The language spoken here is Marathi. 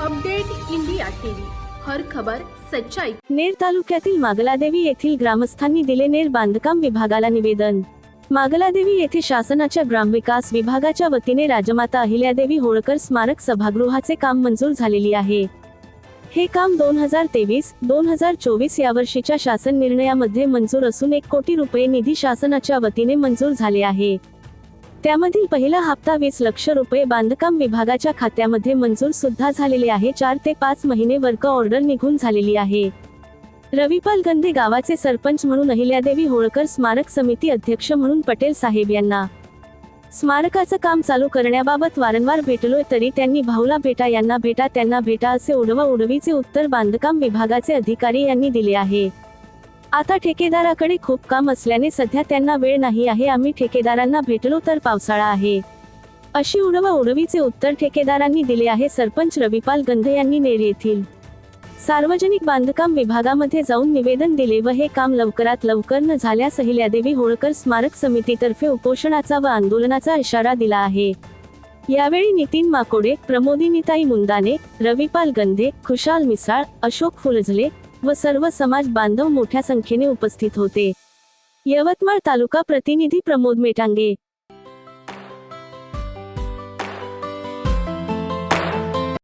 Update India TV. हर खबर सच्चाई. नेर तालुक्यातील मागलादेवी येथील ग्रामस्थांनी दिले नेर बांधकाम विभागाला निवेदन. मागलादेवी येथे शासनाच्या ग्रामविकास विभागाच्या वतीने राजमाता अहिल्यादेवी होळकर स्मारक सभागृहाचे काम मंजूर झालेली आहे. हे काम दोन हजार तेवीस दोन हजार चोवीस या वर्षीच्या शासन निर्णयामध्ये मंजूर असून एक कोटी रुपये निधी शासनाच्या वतीने मंजूर झाले आहे. त्यामधील पहिला हप्ता वीस लक्ष रुपये बांधकाम विभागाच्या खात्यामध्ये मंजूर सुद्धा झालेले आहे. चार ते पाच महिने वर्क ऑर्डर निघून झालेली आहे. रविपाल गंधे गावाचे सरपंच म्हणून अहिल्यादेवी होळकर स्मारक समिती अध्यक्ष म्हणून पटेल साहेब यांना. स्मारकाचं काम चालू करण्याबाबत वारंवार भेटलोय तरी त्यांनी भाऊला भेटा यांना भेटा त्यांना भेटा असे उडवा उडवीचे उत्तर बांधकाम विभागाचे अधिकारी यांनी दिले आहे. आता ठेकेदाराकडे खूप काम असल्याने सध्या त्यांना वेळ नाही आहे. आम्ही ठेकेदारांना भेटलो तर पावसाळा आहे. अशी उडवा उडवीचे उत्तर ठेकेदारांनी दिले आहे. सरपंच रविपाल गंधे यांनी नेर येथील सार्वजनिक बांधकाम विभागामध्ये जाऊन निवेदन दिले व हे काम लवकरात लवकर न झाल्यास अहिल्यादेवी होळकर स्मारक समितीतर्फे उपोषणाचा व आंदोलनाचा इशारा दिला आहे. यावेळी नितीन माकोडे प्रमोदिनीताई मुंदाने रविपाल गंधे खुशाल मिसाळ अशोक फुलझले व सर्व समाज बांधव मोठ्या संख्येने उपस्थित होते. यवतमाळ तालुका प्रतिनिधी प्रमोद मेटांगे.